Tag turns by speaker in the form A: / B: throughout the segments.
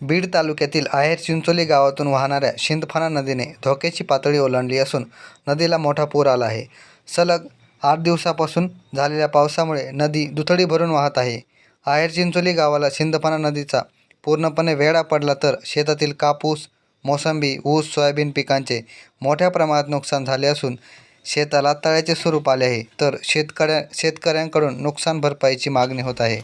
A: बीड तालुक्यातील आहेर चिंचोली गावातून वाहणाऱ्या शिंदफाना नदीने धोक्याची पातळी ओलांडली असून नदीला मोठा पूर आला आहे. सलग आठ दिवसापासून झालेल्या पावसामुळे नदी दुथडी भरून वाहत आहे. आहेर चिंचोली गावाला शिंदफाना नदीचा पूर्णपणे वेढा पडला तर शेतातील कापूस मोसंबी ऊस सोयाबीन पिकांचे मोठ्या प्रमाणात नुकसान झाले असून शेताला तळ्याचे स्वरूप आले आहे. तर शेतकऱ्या शेतकऱ्यांकडून नुकसान भरपाईची मागणी होत आहे.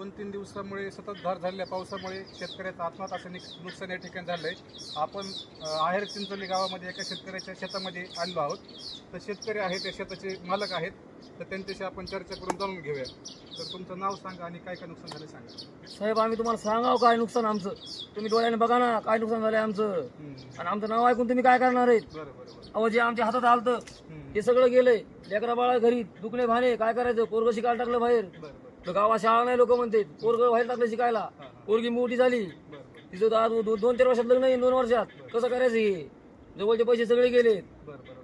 B: दोन तीन दिवसामुळे सततधार झालेल्या पावसामुळे शेतकऱ्याचं आत्महत्याचं निक- नुकसान या ठिकाणी झालंय. आपण अ, आहेर चिंचोली गावामध्ये एका शेतकऱ्याच्या शेतामध्ये आलेलो आहोत. तर शेतकरी आहेत त्या शेताचे मालक आहेत. तर त्यांच्याशी आपण चर्चा करून जाणून घेऊया. तर तुमचं नाव सांगा आणि काय काय नुकसान झालं सांगा.
C: साहेब आम्ही तुम्हाला सांगाव काय नुकसान आमचं? तुम्ही डोळ्याने बघा ना काय नुकसान झालंय आमचं. आणि आमचं नाव ऐकून तुम्ही काय करणार आहेत?
B: बरं बरं बरं.
C: अहो जे आमच्या हातात आलतं. ते सगळं गेलंय. लेकरा बाळा घरी दुखणे भाणे काय करायचं? पोरग शिकायला टाकलं बाहेर.
B: बरं बरं.
C: तर गावात शाळा नाही लोक म्हणते पोरग बाहेर टाकलं शिकायला. पोरगी मोठी झाली. तिचं दहा दोन तीन वर्षात लग्न येईल दोन वर्षात. कसं करायचं हे? जवळचे पैसे सगळे गेले.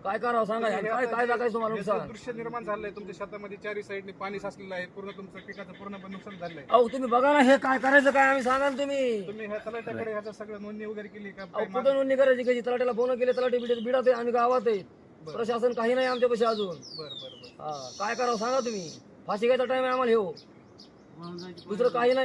C: काय करावं सांगा काय काय टाकायचं तुम्हाला नुकसान?
B: दृश्य निर्माण झालंय तुमच्या शेतामध्ये चारी साईडने पाणी साचलेलं आहे पूर्ण तुमचं पिकाचं पूर्णपणे नुकसान झालंय.
C: अहो तुम्ही बघा ना हे काय करायचं काय आम्ही सांगा ना तुम्ही?
B: तुम्ही ह्या तलाट्याकडे ह्याचं सगळं नोंदणी वगैरे केली का?
C: अहो कुठं नोंदणी करायची कशी? तलाट्याला फोन केले तलाठी बिडत बिडात आहे आम्ही गावात आहे. प्रशासन काही नाही आमच्या पैसे अजून.
B: बरं बरं
C: काय करावं सांगा तुम्ही? फाशी घ्यायचा टाइम आहे आम्हाला हे. हो दुसरं काही नाही.